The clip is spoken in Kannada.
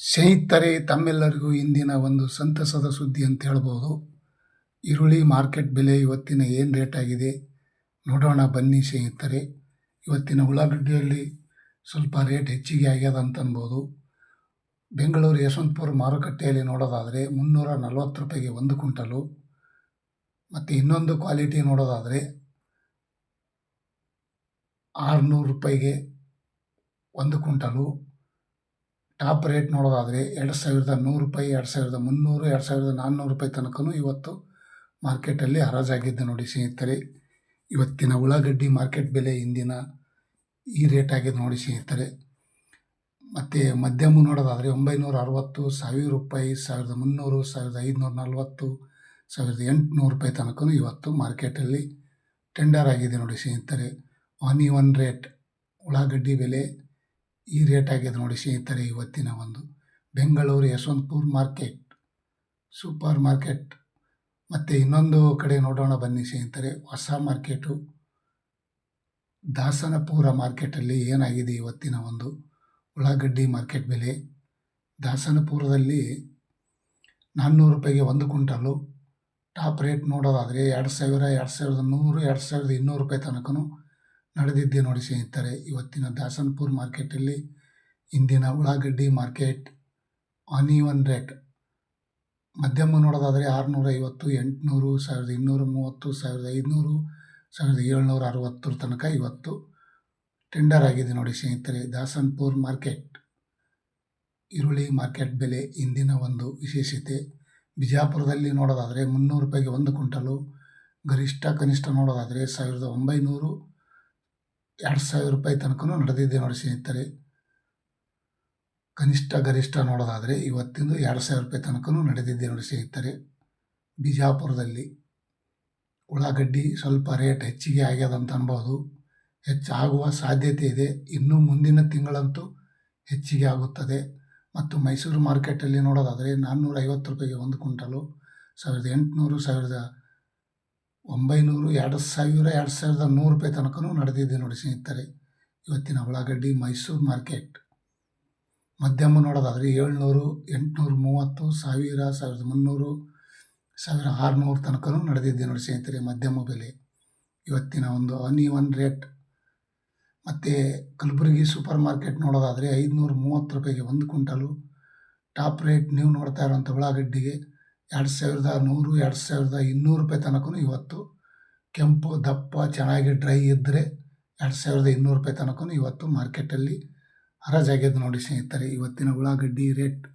ಸ್ನೇಹಿತರೆ, ತಮ್ಮೆಲ್ಲರಿಗೂ ಇಂದಿನ ಒಂದು ಸಂತಸದ ಸುದ್ದಿ ಅಂತ ಹೇಳ್ಬೋದು. ಈರುಳ್ಳಿ ಮಾರ್ಕೆಟ್ ಬೆಲೆ ಇವತ್ತಿನ ಏನು ರೇಟ್ ಆಗಿದೆ ನೋಡೋಣ ಬನ್ನಿ ಸ್ನೇಹಿತರೆ. ಇವತ್ತಿನ ಉಳ್ಳಾಗಡ್ಡಿಯಲ್ಲಿ ಸ್ವಲ್ಪ ರೇಟ್ ಹೆಚ್ಚಿಗೆ ಆಗ್ಯದ ಅಂತ ಅನ್ಬೋದು. ಬೆಂಗಳೂರು ಯಶವಂತಪುರ ಮಾರುಕಟ್ಟೆಯಲ್ಲಿ ನೋಡೋದಾದರೆ ಮುನ್ನೂರ ನಲ್ವತ್ತು ರೂಪಾಯಿಗೆ ಒಂದು ಕುಂಟಲು ಮತ್ತು ಇನ್ನೊಂದು ಕ್ವಾಲಿಟಿ ನೋಡೋದಾದರೆ ಆರುನೂರು ರೂಪಾಯಿಗೆ ಒಂದು ಕ್ವಿಂಟಲು. ಟಾಪ್ ರೇಟ್ ನೋಡೋದಾದರೆ ಎರಡು ಸಾವಿರದ ನೂರು ರೂಪಾಯಿ, ಎರಡು ಸಾವಿರದ ಮುನ್ನೂರು, ಎರಡು ಸಾವಿರದ ನಾನ್ನೂರು ರೂಪಾಯಿ ತನಕನೂ ಇವತ್ತು ಮಾರ್ಕೆಟಲ್ಲಿ ಹರಾಜಾಗಿದ್ದು ನೋಡಿ ಸ್ನೇಹಿತರೆ. ಇವತ್ತಿನ ಉಳ್ಳಾಗಡ್ಡಿ ಮಾರ್ಕೆಟ್ ಬೆಲೆ ಇಂದಿನ ಈ ರೇಟ್ ಆಗಿದೆ ನೋಡಿ ಸ್ನೇಹಿತರೆ. ಮತ್ತು ಮಧ್ಯಮ ನೋಡೋದಾದರೆ ಒಂಬೈನೂರ ಅರವತ್ತು, ಸಾವಿರ ರೂಪಾಯಿ, ಸಾವಿರದ ಮುನ್ನೂರು, ಸಾವಿರದ ಐದುನೂರ ನಲ್ವತ್ತು, ಸಾವಿರದ ಎಂಟುನೂರು ರೂಪಾಯಿ ತನಕನೂ ಇವತ್ತು ಮಾರ್ಕೆಟಲ್ಲಿ ಟೆಂಡರ್ ಆಗಿದೆ ನೋಡಿ ಸ್ನೇಹಿತರೆ. ಒನ್ ಒನ್ ರೇಟ್ ಉಳ್ಳಾಗಡ್ಡಿ ಬೆಲೆ ಈ ರೇಟ್ ಆಗಿದೆ ನೋಡಿ ಸ್ನೇಹಿತರೆ ಇವತ್ತಿನ ಒಂದು. Bengaluru Yeshwantpur market super market ಮತ್ತು ಇನ್ನೊಂದು ಕಡೆ ನೋಡೋಣ ಬನ್ನಿ ಸ್ನೇಹಿತರೆ, ಹೊಸ ಮಾರ್ಕೆಟು ದಾಸನಪುರ ಮಾರ್ಕೆಟಲ್ಲಿ ಏನಾಗಿದೆ ಇವತ್ತಿನ ಒಂದು ಉಳ್ಳಾಗಡ್ಡಿ ಮಾರ್ಕೆಟ್ ಬೆಲೆ? ದಾಸನಪುರದಲ್ಲಿ ನಾನ್ನೂರು ರೂಪಾಯಿಗೆ ಒಂದು ಕ್ವಿಂಟಲು. ಟಾಪ್ ರೇಟ್ ನೋಡೋದಾದರೆ ಎರಡು ಸಾವಿರ, ಎರಡು ಸಾವಿರದ ನೂರು, ಎರಡು ಸಾವಿರದ ಇನ್ನೂರು ರೂಪಾಯಿ ತನಕನೂ ನಡೆದಿದ್ದೆ ನೋಡಿ ಸ್ನೇಹಿತರೆ. ಇವತ್ತಿನ ದಾಸನ್ಪುರ್ ಮಾರ್ಕೆಟಲ್ಲಿ ಇಂದಿನ ಉಳ್ಳಾಗಡ್ಡಿ ಮಾರ್ಕೆಟ್ ಆನ್ ಈವನ್ ರೇಟ್ ಮಧ್ಯಮ ನೋಡೋದಾದರೆ ಆರುನೂರ ಐವತ್ತು ಎಂಟುನೂರು, ಸಾವಿರದ ಇನ್ನೂರ, ಮೂವತ್ತು, ಸಾವಿರದ ಐದುನೂರು ಸಾವಿರದ ಏಳ್ನೂರ ಅರವತ್ತರ ತನಕ ಇವತ್ತು ಟೆಂಡರ್ ಆಗಿದೆ ನೋಡಿ ಸ್ನೇಹಿತರೆ. ದಾಸನ್ಪುರ್ ಮಾರ್ಕೆಟ್ ಈರುಳ್ಳಿ ಮಾರ್ಕೆಟ್ ಬೆಲೆ ಇಂದಿನ ಒಂದು ವಿಶೇಷತೆ. ಬಿಜಾಪುರದಲ್ಲಿ ನೋಡೋದಾದರೆ ಮುನ್ನೂರು ರೂಪಾಯಿಗೆ ಒಂದು ಕ್ವಿಂಟಲು, ಗರಿಷ್ಠ ಕನಿಷ್ಠ ನೋಡೋದಾದರೆ ಸಾವಿರದ ಒಂಬೈನೂರು ಎರಡು ಸಾವಿರ ರೂಪಾಯಿ ತನಕನೂ ನಡೆದಿದೆ ನೋಡಿ ಸ್ನೇಹಿತರೆ. ಕನಿಷ್ಠ ಗರಿಷ್ಠ ನೋಡೋದಾದರೆ ಇವತ್ತಿಂದು ಎರಡು ಸಾವಿರ ರೂಪಾಯಿ ತನಕನೂ ನಡೆದಿದೆ ನೋಡಿ ಸ್ನೇಹಿತರೆ. ಬಿಜಾಪುರದಲ್ಲಿ ಉಳ್ಳಾಗಡ್ಡಿ ಸ್ವಲ್ಪ ರೇಟ್ ಹೆಚ್ಚಿಗೆ ಆಗ್ಯದ ಅಂತ ಅನ್ಬೋದು. ಹೆಚ್ಚಾಗುವ ಸಾಧ್ಯತೆ ಇದೆ. ಇನ್ನೂ ಮುಂದಿನ ತಿಂಗಳಂತೂ ಹೆಚ್ಚಿಗೆ ಆಗುತ್ತದೆ. ಮತ್ತು ಮೈಸೂರು ಮಾರ್ಕೆಟಲ್ಲಿ ನೋಡೋದಾದರೆ ನಾನ್ನೂರ ಐವತ್ತು ರೂಪಾಯಿಗೆ ಒಂದು ಕ್ವಿಂಟಲು, ಸಾವಿರದ ಎಂಟುನೂರು, ಸಾವಿರದ ಒಂಬೈನೂರು ಎರಡು ಸಾವಿರ ಎರಡು ಸಾವಿರದ ನೂರು ರೂಪಾಯಿ ತನಕನೂ ನಡೆದಿದೆ ನೋಡಿ ಸ್ನೇಹಿತರೆ. ಇವತ್ತಿನ ಉಳ್ಳಾಗಡ್ಡಿ ಮೈಸೂರು ಮಾರ್ಕೆಟ್. ಮಧ್ಯಮ ನೋಡೋದಾದರೆ ಏಳ್ನೂರು, ಎಂಟುನೂರು, ಮೂವತ್ತು, ಸಾವಿರ, ಸಾವಿರದ ಮುನ್ನೂರು, ಸಾವಿರ ಆರುನೂರು ತನಕನೂ ನಡೆದಿದೆ ನೋಡಿ ಸ್ನೇಹಿತರೆ ಮಧ್ಯಮ ಬೆಲೆ. ಇವತ್ತಿನ ಒಂದು ಅನಿ ಒನ್ ರೇಟ್ ಮತ್ತು ಕಲಬುರಗಿ ಸೂಪರ್ ಮಾರ್ಕೆಟ್ ನೋಡೋದಾದರೆ ಐದುನೂರು ಮೂವತ್ತು ರೂಪಾಯಿಗೆ ಒಂದು ಕ್ವಿಂಟಲು. ಟಾಪ್ ರೇಟ್ ನೀವು ನೋಡ್ತಾ ಇರೋವಂಥ ಉಳ್ಳಾಗಡ್ಡಿಗೆ ಎರಡು ಸಾವಿರದ ನೂರು, ಎರಡು ಸಾವಿರದ ಇನ್ನೂರು ರೂಪಾಯಿ ತನಕನು ಇವತ್ತು ಕೆಂಪು ದಪ್ಪ ಚೆನ್ನಾಗಿ ಡ್ರೈ ಇದ್ದರೆ ಎರಡು ಸಾವಿರದ ಇನ್ನೂರು ರೂಪಾಯಿ ತನಕನು ಇವತ್ತು ಮಾರ್ಕೆಟಲ್ಲಿ ಹರಾಜಾಗ್ಯದ ನೋಡಿ ಸ್ನೇಹಿತರೆ. ಇವತ್ತಿನ ಉಳ್ಳಾಗಡ್ಡಿ ರೇಟ್